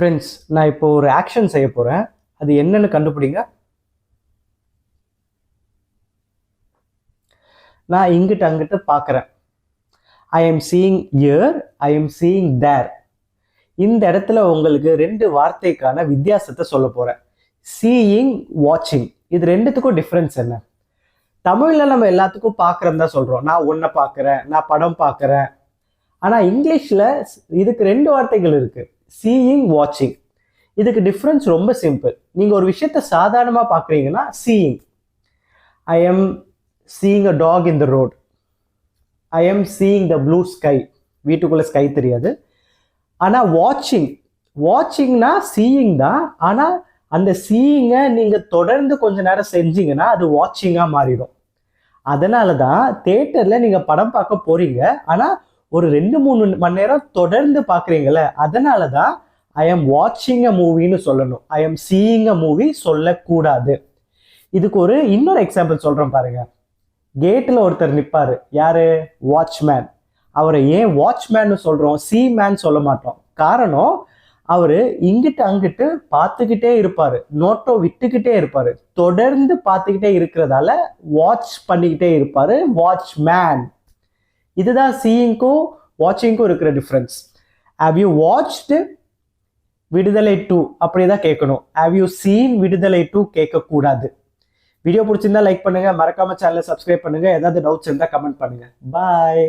Friends நான் இப்போ ஒரு ஆக்ஷன் செய்ய போகிறேன் அது என்னன்னு கண்டுபிடிங்க. நான் இங்கிட்ட அங்கிட்ட பார்க்குறேன். I am seeing here I am seeing there இந்த இடத்துல உங்களுக்கு ரெண்டு வார்த்தைக்கான வித்தியாசத்தை சொல்ல போகிறேன் சீயிங் வாட்சிங் இது ரெண்டுத்துக்கும் டிஃப்ரென்ஸ் என்ன? தமிழில் நம்ம எல்லாத்துக்கும் பார்க்குறோம் தான் சொல்கிறோம் நான் ஒன்றை பார்க்குறேன் நான் படம் பார்க்குறேன். ஆனால் இங்கிலீஷில் இதுக்கு ரெண்டு வார்த்தைகள் இருக்குது சீயிங் வாட்சிங் இதுக்கு டிஃப்ரென்ஸ் ரொம்ப சிம்பிள் நீங்கள் ஒரு விஷயத்த சாதாரணமாக பார்க்குறீங்கன்னா seeing I am seeing a dog in the road I am seeing the blue sky வீட்டுக்குள்ளே ஸ்கை தெரியாது. ஆனால் வாட்சிங் வாட்சிங்னா சீயிங் தான். ஆனால் அந்த சீயிங்கை நீங்கள் தொடர்ந்து கொஞ்ச நேரம் செஞ்சீங்கன்னா அது வாட்சிங்காக மாறிடும். அதனால தான் தேட்டரில் நீங்கள் படம் பார்க்க போகிறீங்க ஆனால் ஒரு ரெண்டு மூணு மணி நேரம் தொடர்ந்து பார்க்குறீங்கள அதனால தான் ஐ எம் வாட்சிங் அ மூவின்னு சொல்லணும். I am seeing a movie சொல்லக்கூடாது. இதுக்கு ஒரு இன்னொரு எக்ஸாம்பிள் சொல்கிறேன் பாருங்க. கேட்டில் ஒருத்தர் நிற்பார் யார்? வாட்ச்மேன் அவரை ஏன் வாட்ச்மேன்னு சொல்கிறோம் சீ மேன் சொல்ல மாட்டோம். காரணம் அவர் இங்கிட்டு அங்கிட்டு பார்த்துக்கிட்டே இருப்பார். நோட்டோ விட்டுக்கிட்டே இருப்பார். தொடர்ந்து பார்த்துக்கிட்டே இருக்கிறதால வாட்ச் பண்ணிக்கிட்டே இருப்பார். வாட்ச்மேன் இதுதான் சீயிங்க்கும் வாட்சிங்க்கும் இருக்கிற difference have you watched Viduthalai two அப்படி தான் கேட்கணும். Have you seen Viduthalai two கேட்கக்கூடாது? வீடியோ பிடிச்சிருந்தா லைக் பண்ணுங்கள் மறக்காமல் சேனலை சப்ஸ்கிரைப் பண்ணுங்கள் ஏதாவது டவுட்ஸ் இருந்தால் கமெண்ட் பண்ணுங்க. பாய்